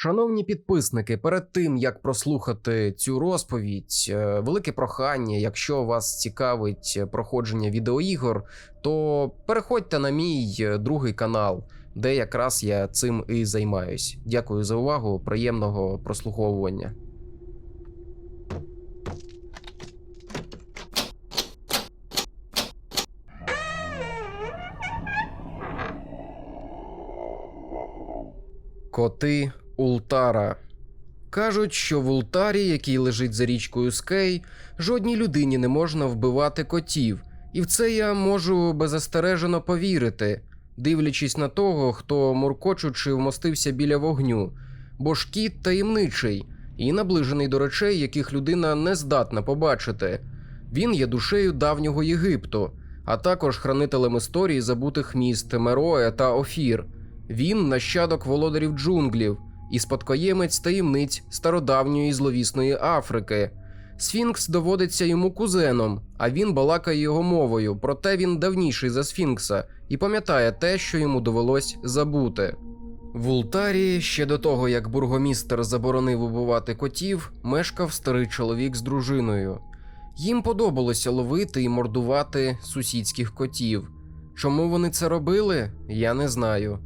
Шановні підписники, перед тим як прослухати цю розповідь, е, велике прохання, якщо вас цікавить проходження відеоігор, то переходьте на мій е, другий канал, де якраз я цим і займаюсь. Дякую за увагу, приємного прослуховування. Коти Ултара. Кажуть, що в Ултарі, який лежить за річкою Скей, жодній людині не можна вбивати котів, і в це я можу беззастережено повірити, дивлячись на того, хто муркочучи вмостився біля вогню, бо ж кіт таємничий і наближений до речей, яких людина не здатна побачити. Він є душею давнього Єгипту, а також хранителем історії забутих міст Мероя та Офір. Він нащадок володарів джунглів і спадкоємець таємниць стародавньої зловісної Африки. Сфінкс доводиться йому кузеном, а він балакає його мовою, проте він давніший за Сфінкса і пам'ятає те, що йому довелось забути. В Ултарі ще до того, як бургомістер заборонив убивати котів, мешкав старий чоловік з дружиною. Їм подобалося ловити і мордувати сусідських котів. Чому вони це робили, я не знаю.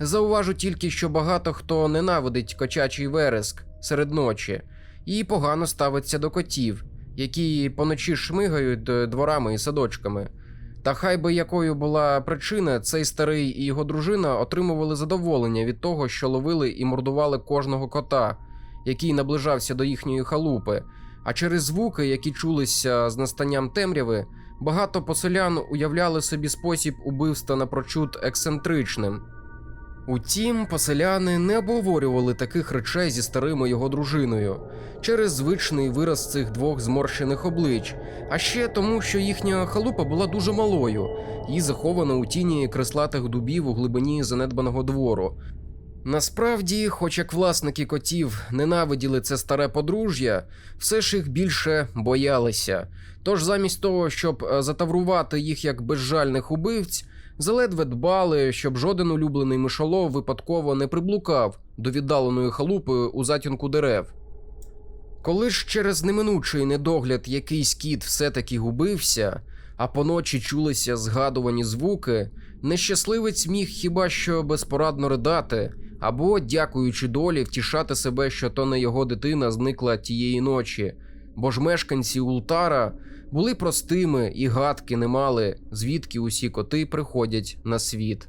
Зауважу тільки, що багато хто ненавидить кочачий вереск серед ночі і погано ставиться до котів, які поночі шмигають е, дворами і садочками. Та хай би якою була причина, цей старий і його дружина отримували задоволення від того, що ловили і мордували кожного кота, який наближався до їхньої халупи. А через звуки, які чулися з настанням темряви, багато поселян уявляли собі спосіб убивства напрочуд ексцентричним. Утім, поселяни не обговорювали таких речей зі старим і його дружиною через звичний вираз цих двох зморщених облич, а ще тому, що їхня халупа була дуже малою і захована у тіні креслатих дубів у глибині занедбаного двору. Насправді, хоч як власники котів ненавиділи це старе подружжя, все ж їх більше боялися. Тож замість того, щоб е, затаврувати їх як безжальних убивць, заледве дбали, щоб жоден улюблений мишолов випадково не приблукав до віддаленої халупи у затінку дерев. Коли ж через неминучий недогляд якийсь кіт все-таки губився, а поночі чулися згадувані звуки, нещасливець міг хіба що безпорадно ридати, або, дякуючи долі, втішати себе, що то не його дитина зникла тієї ночі, бо ж мешканці Ултара були простими і гадки не мали, звідки усі коти приходять на світ.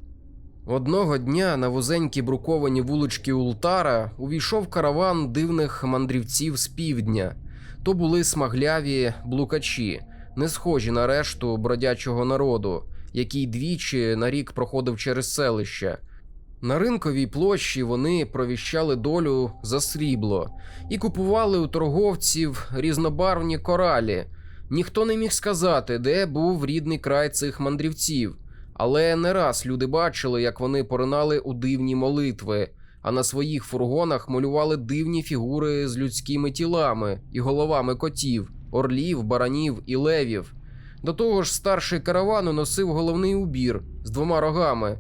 Одного дня на вузенькі бруковані вулички Ултара увійшов караван дивних мандрівців з півдня. То були смагляві блукачі, не схожі на решту бродячого народу, який двічі на рік проходив через селище. На ринковій площі вони провіщали долю за срібло і купували у торговців різнобарвні коралі. Ніхто не міг сказати, де був рідний край цих мандрівців, але не раз люди бачили, як вони поринали у дивні молитви, а на своїх фургонах малювали дивні фігури з людськими тілами і головами котів, орлів, баранів і левів. До того ж, старший каравану носив головний убір з двома рогами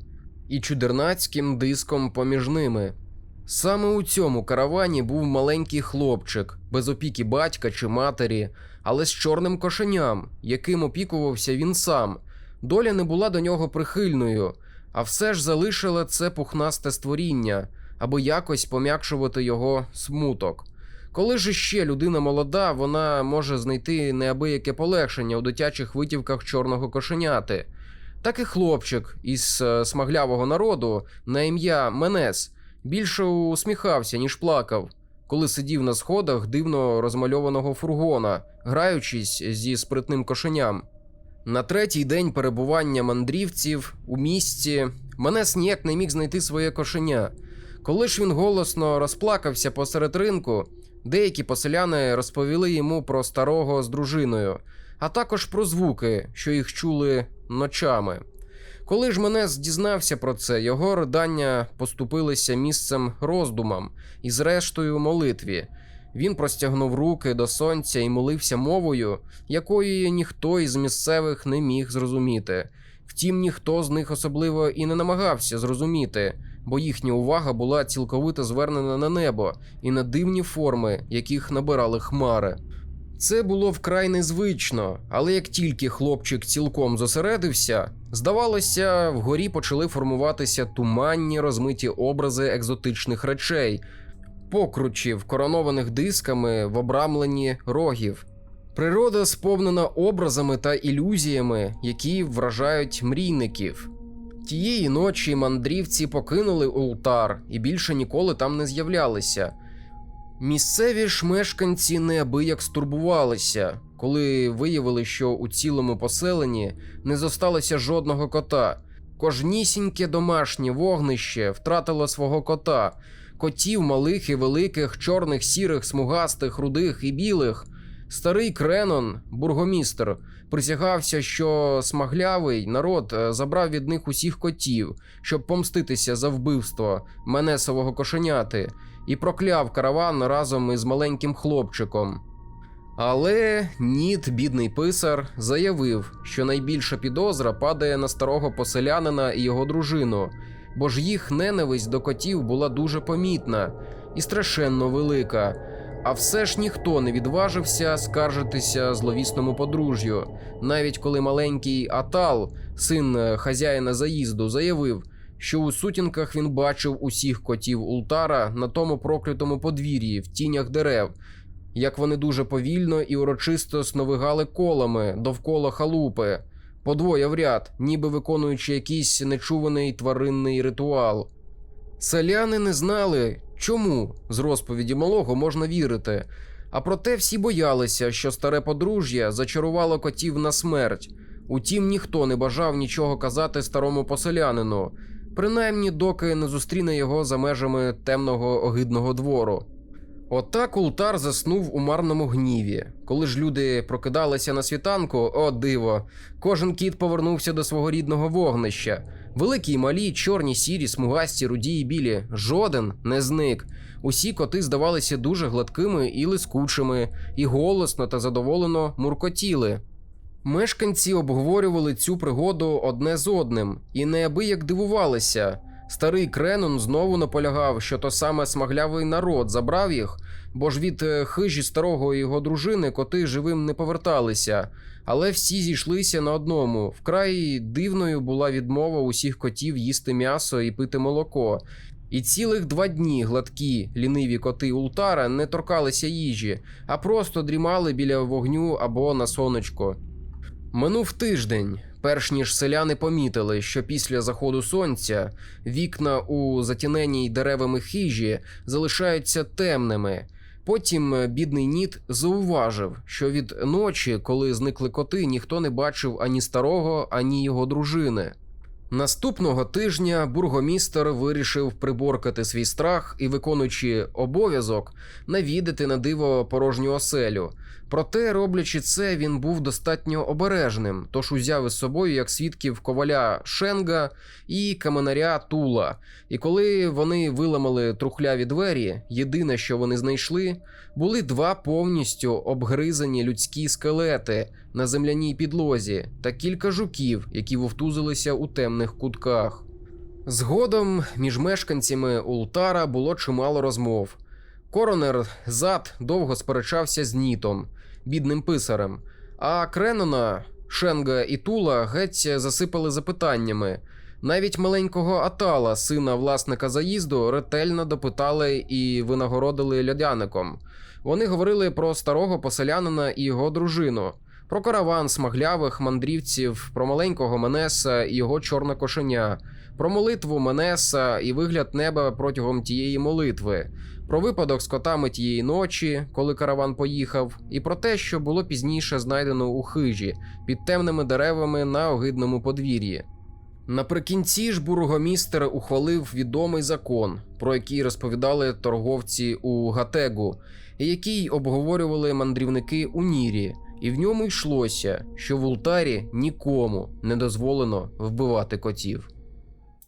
і чудернацьким диском поміж ними. Саме у цьому каравані був маленький хлопчик, без опіки батька чи матері, але з чорним кошеням, яким опікувався він сам. Доля не була до нього прихильною, а все ж залишила це пухнасте створіння, аби якось пом'якшувати його смуток. Коли ж іще людина молода, вона може знайти неабияке полегшення у дитячих витівках чорного кошеняти. Так і хлопчик із е, смаглявого народу на ім'я Менес більше усміхався, ніж плакав, коли сидів на сходах дивно розмальованого фургона, граючись зі спритним кошеням. На третій день перебування мандрівців у місті Менес ніяк не міг знайти своє кошеня. Коли ж він голосно розплакався посеред ринку, деякі поселяни розповіли йому про старого з дружиною, а також про звуки, що їх чули ночами. Коли ж мене дізнався про це, його ридання поступилися місцем роздумам і, зрештою, молитві. Він простягнув руки до сонця і молився мовою, якої ніхто із місцевих не міг зрозуміти. Втім, ніхто з них особливо і не намагався зрозуміти, бо їхня увага була цілковито звернена на небо і на дивні форми, яких набирали хмари. Це було вкрай незвично, але як тільки хлопчик цілком зосередився, здавалося, вгорі почали формуватися туманні розмиті образи екзотичних речей, покручів, коронованих дисками в обрамленні рогів. Природа сповнена образами та ілюзіями, які вражають мрійників. Тієї ночі мандрівці покинули Ултар і більше ніколи там не з'являлися. Місцеві ж мешканці неабияк стурбувалися, коли виявили, що у цілому поселенні не зосталося жодного кота. Кожнісіньке домашнє вогнище втратило свого кота, котів малих і великих, чорних, сірих, смугастих, рудих і білих. Старий Кренон, бургомістр, присягався, що смаглявий народ е, забрав від них усіх котів, щоб помститися за вбивство менесового кошеняти, і прокляв караван разом із маленьким хлопчиком. Але Ніт, бідний писар, заявив, що найбільша підозра падає на старого поселянина і його дружину, бо ж їх ненависть до котів була дуже помітна і страшенно велика. А все ж ніхто не відважився скаржитися зловісному подружжю, навіть коли маленький Атал, син е, хазяїна заїзду, заявив, що у сутінках він бачив усіх котів Ултара на тому проклятому подвір'ї в тінях дерев, як вони дуже повільно і урочисто сновигали колами довкола халупи, подвоє в ряд, ніби виконуючи якийсь нечуваний тваринний ритуал. Селяни не знали, чому з розповіді малого можна вірити. А проте всі боялися, що старе подружжя зачарувало котів на смерть. Утім, ніхто не бажав нічого казати старому поселянину, принаймні доки не зустріне його за межами темного огидного двору. Отак Ултар заснув у марному гніві. Коли ж люди прокидалися на світанку, о диво, кожен кіт повернувся до свого рідного вогнища. Великі і малі, чорні, сірі, смугасті, руді і білі. Жоден не зник. Усі коти здавалися дуже гладкими і лискучими, і голосно та задоволено муркотіли. Мешканці обговорювали цю пригоду одне з одним і неабияк дивувалися. Старий Кренон знову наполягав, що то саме смаглявий народ забрав їх, бо ж від е, хижі старого і його дружини коти живим не поверталися. Але всі зійшлися на одному. Вкрай дивною була відмова усіх котів їсти м'ясо і пити молоко. І цілих два дні гладкі ліниві коти Ултара не торкалися їжі, а просто дрімали біля вогню або на сонечко. Минув тиждень, перш ніж селяни помітили, що після заходу сонця вікна у затіненій деревами хижі залишаються темними. Потім бідний Ніт зауважив, що від ночі, коли зникли коти, ніхто не бачив ані старого, ані його дружини. Наступного тижня бургомістер вирішив приборкати свій страх і, виконуючи обов'язок, навідати на диво порожню оселю. Проте, роблячи це, він був достатньо обережним, тож узяв із собою як свідків коваля Шенга і каменаря Тула. І коли вони виламали трухляві двері, єдине, що вони знайшли, були два повністю обгризані людські скелети на земляній підлозі та кілька жуків, які вовтузилися у темних кутках. Згодом між мешканцями Ултара було чимало розмов. Коронер зад довго сперечався з Нітом, бідним писарем, а Кренона, Шенга і Тула геть засипали запитаннями. Навіть маленького Атала, сина власника заїзду, ретельно допитали і винагородили льодяником. Вони говорили про старого поселянина і його дружину, про караван смаглявих мандрівців, про маленького Менеса і його чорне кошеня, про молитву Менеса і вигляд неба протягом тієї молитви, про випадок з котами тієї ночі, коли караван поїхав, і про те, що було пізніше знайдено у хижі під темними деревами на огидному подвір'ї. Наприкінці ж бургомістер ухвалив відомий закон, про який розповідали торговці у Гатегу, і який обговорювали мандрівники у Нірі, і в ньому йшлося, що в Ултарі нікому не дозволено вбивати котів.